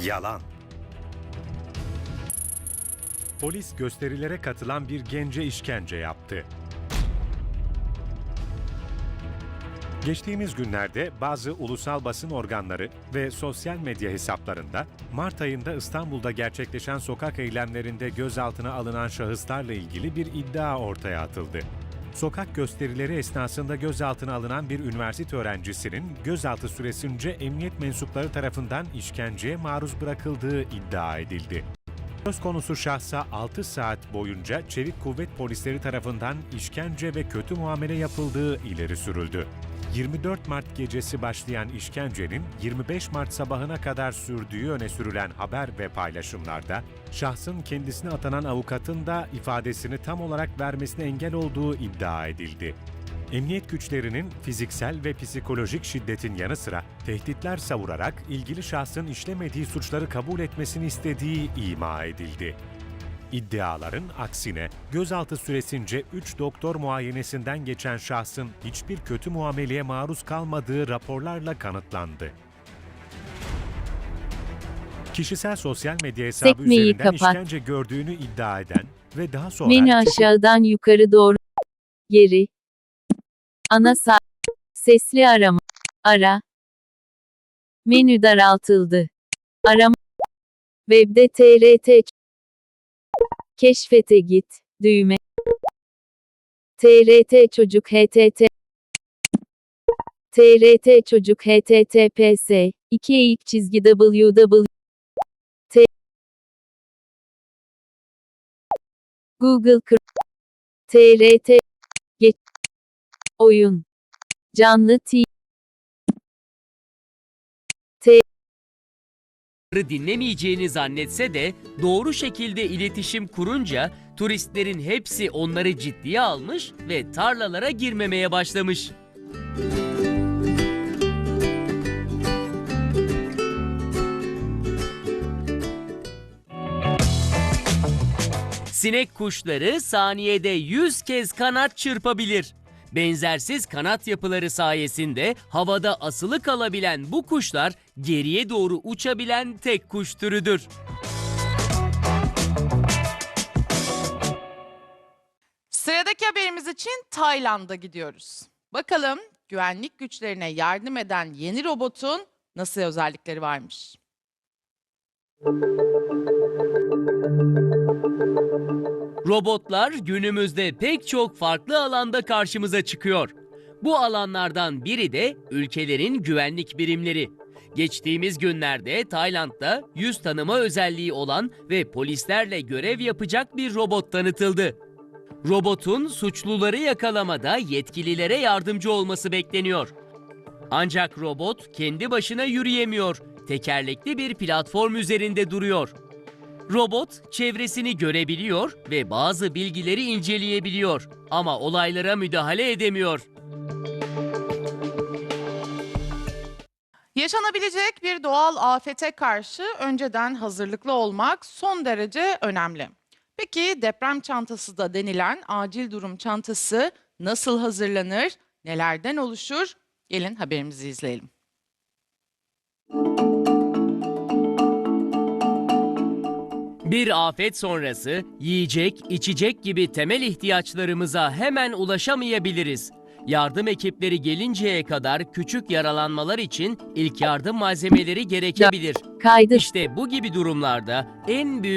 Yalan. Polis gösterilere katılan bir gence işkence yaptı. Geçtiğimiz günlerde bazı ulusal basın organları ve sosyal medya hesaplarında Mart ayında İstanbul'da gerçekleşen sokak eylemlerinde gözaltına alınan şahıslarla ilgili bir iddia ortaya atıldı. Sokak gösterileri esnasında gözaltına alınan bir üniversite öğrencisinin gözaltı süresince emniyet mensupları tarafından işkenceye maruz bırakıldığı iddia edildi. Söz konusu şahsa 6 saat boyunca çevik kuvvet polisleri tarafından işkence ve kötü muamele yapıldığı ileri sürüldü. 24 Mart gecesi başlayan işkencenin 25 Mart sabahına kadar sürdüğü öne sürülen haber ve paylaşımlarda, şahsın kendisine atanan avukatın da ifadesini tam olarak vermesine engel olduğu iddia edildi. Emniyet güçlerinin fiziksel ve psikolojik şiddetin yanı sıra tehditler savurarak ilgili şahsın işlemediği suçları kabul etmesini istediği ima edildi. İddiaların aksine gözaltı süresince 3 doktor muayenesinden geçen şahsın hiçbir kötü muameleye maruz kalmadığı raporlarla kanıtlandı. Kişisel sosyal medya hesabı Sekmeyi üzerinden kapat. işkence gördüğünü iddia eden ve daha sonra Menü aşağıdan yukarı doğru. Geri. Ana say. Sesli arama. Ara. Menü daraltıldı. Arama. Webde TRT. Keşfete git. Düğme. TRT Çocuk HTT. TRT Çocuk HTTPS 2 çizgi www T. Google TRT Geç. Oyun. Canlı T dinlemeyeceğini zannetse de doğru şekilde iletişim kurunca turistlerin hepsi onları ciddiye almış ve tarlalara girmemeye başlamış. Sinek kuşları saniyede 100 kez kanat çırpabilir. Benzersiz kanat yapıları sayesinde havada asılı kalabilen bu kuşlar geriye doğru uçabilen tek kuş türüdür. Sıradaki haberimiz için Tayland'a gidiyoruz. Bakalım güvenlik güçlerine yardım eden yeni robotun nasıl özellikleri varmış? Robotlar günümüzde pek çok farklı alanda karşımıza çıkıyor. Bu alanlardan biri de ülkelerin güvenlik birimleri. Geçtiğimiz günlerde Tayland'da yüz tanıma özelliği olan ve polislerle görev yapacak bir robot tanıtıldı. Robotun suçluları yakalamada yetkililere yardımcı olması bekleniyor. Ancak robot kendi başına yürüyemiyor. Tekerlekli bir platform üzerinde duruyor. Robot çevresini görebiliyor ve bazı bilgileri inceleyebiliyor ama olaylara müdahale edemiyor. Yaşanabilecek bir doğal afete karşı önceden hazırlıklı olmak son derece önemli. Peki deprem çantası da denilen acil durum çantası nasıl hazırlanır, nelerden oluşur? Gelin haberimizi izleyelim. Bir afet sonrası yiyecek, içecek gibi temel ihtiyaçlarımıza hemen ulaşamayabiliriz. Yardım ekipleri gelinceye kadar küçük yaralanmalar için ilk yardım malzemeleri gerekebilir. Kaydı İşte bu gibi durumlarda en büyük